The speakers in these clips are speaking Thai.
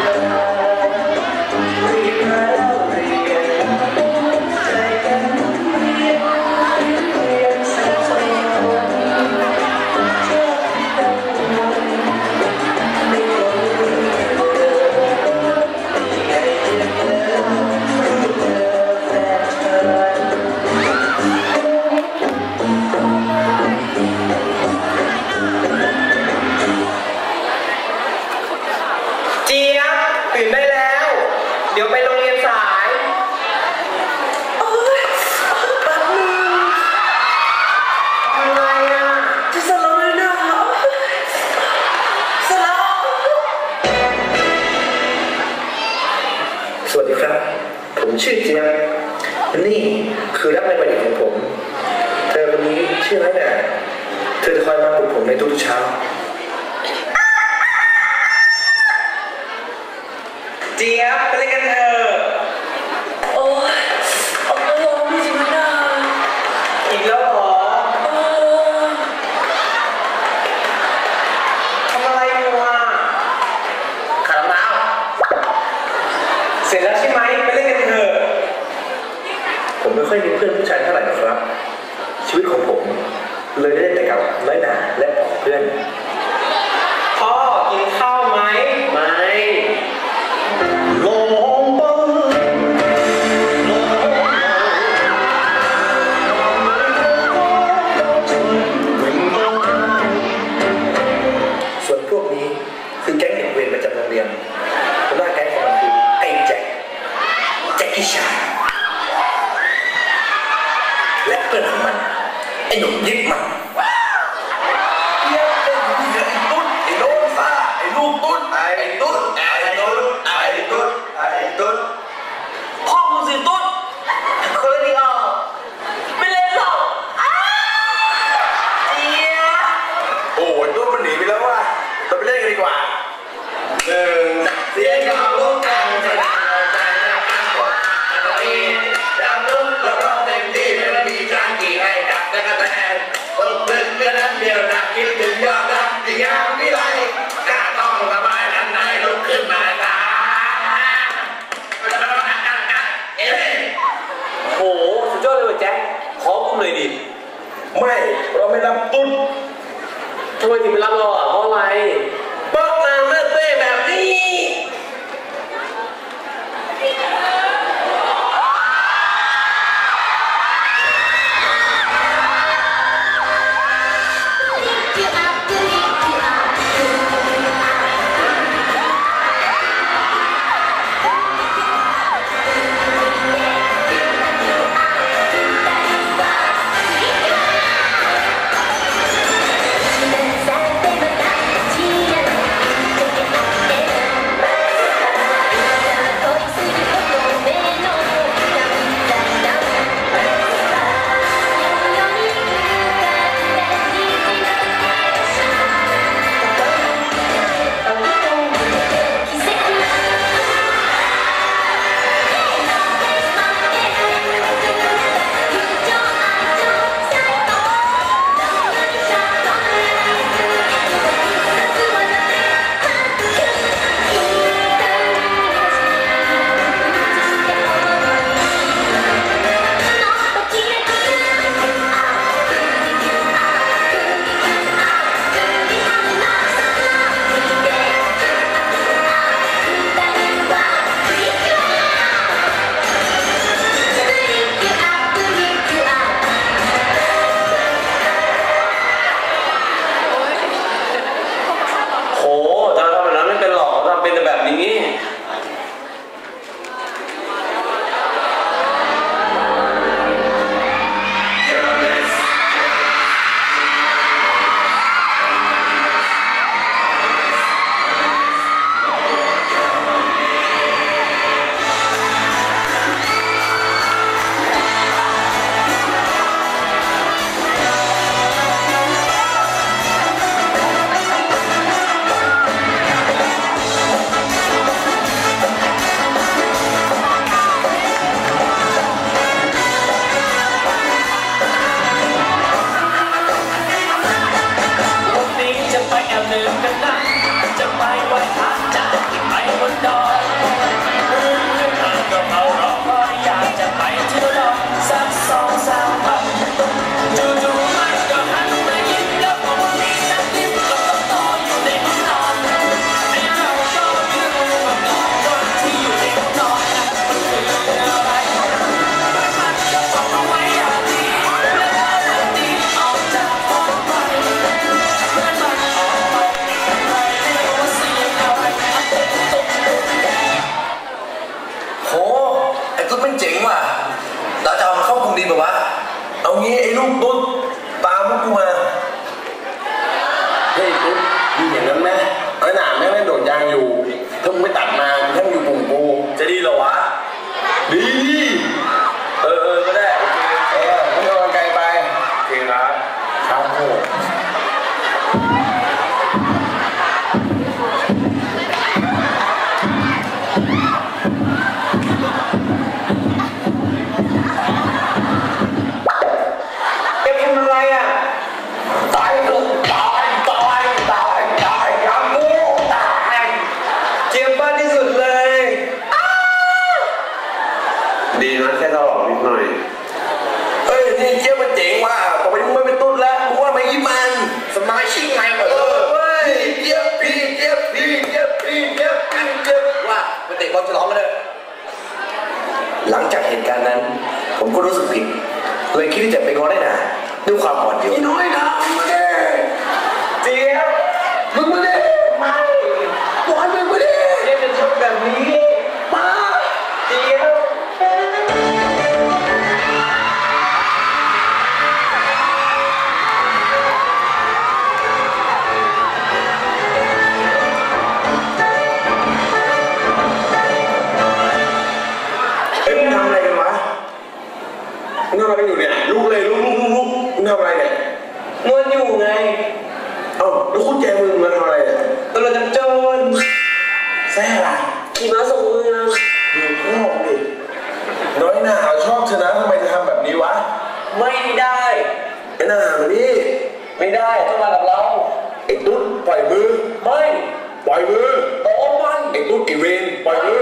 네. สวัสดีครับ ผมชื่อเจียบนี่คือรักในวัยเด็กของผม เธอคนนี้ชื่อไรเนี่ยเธอจะคอยมาปลุกผมในทุกเช้า เจียบไปเล่นกันเถอะ el norte 你们两个 หลังจากเหตุการณ์นั้น ผมก็รู้สึกผิดเลยคิดที่จะไปง้อได้นะด้วยความอ่อนโยนน้อยนะ อบเธอนะทำไมจะทำแบบนี้วะ ไม่ได้ ไอ้หน้างนี่ไม่ได้ต้องมากับเรา ไอ้ตุ๊ดปล่อยมือ ไม่ ปล่อยมือ โอ้มัน ไอ้ตุ๊ดไอ้เวนปล่อยมือ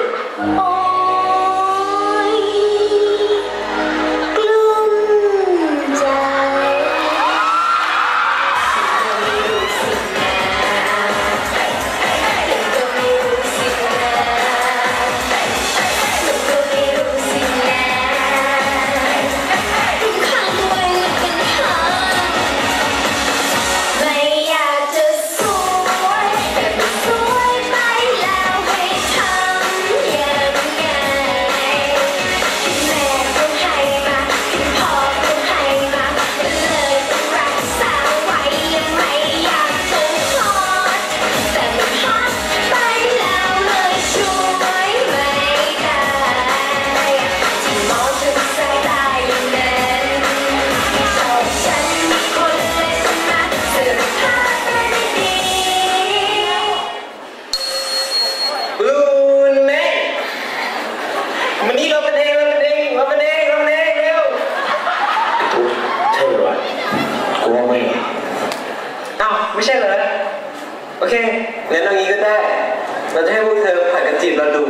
ลูนแม่มันนี่เราเป็นเองเราเป็นเองเราเป็นเองเราเป็นเองเร็วทุกเท่หรือวกลัวไหมอ้าวไม่ใช่เหรอโอเคงั้นตรงนี้ก็ได้ เราจะให้พวกเธอผ่านกันจีบเราดู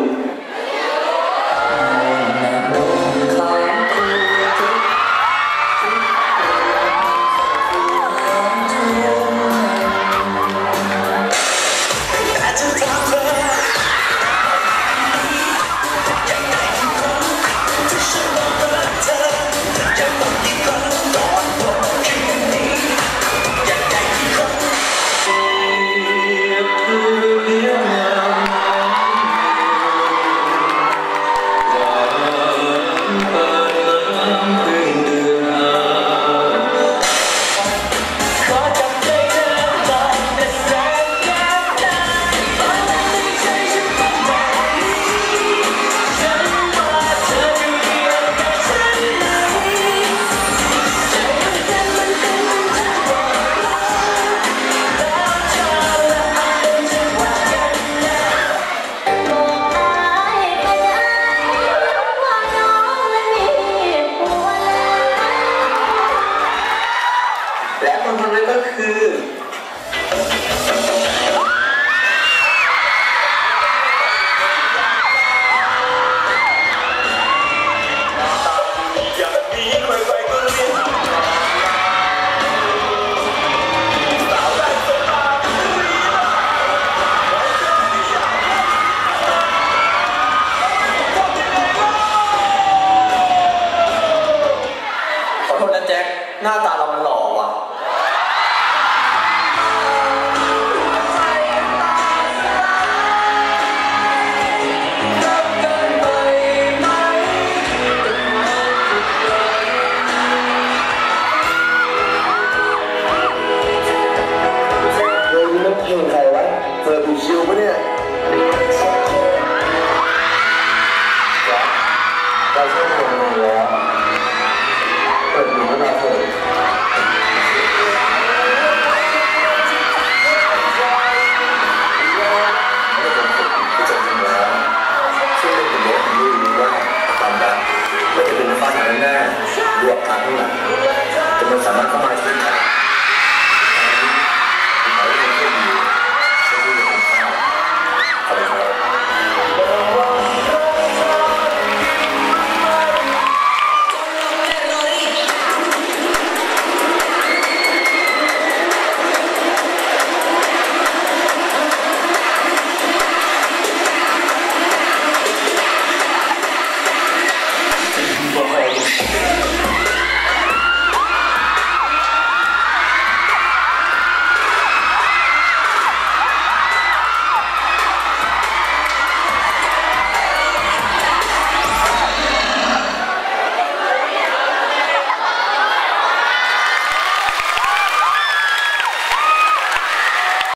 Brasil, né?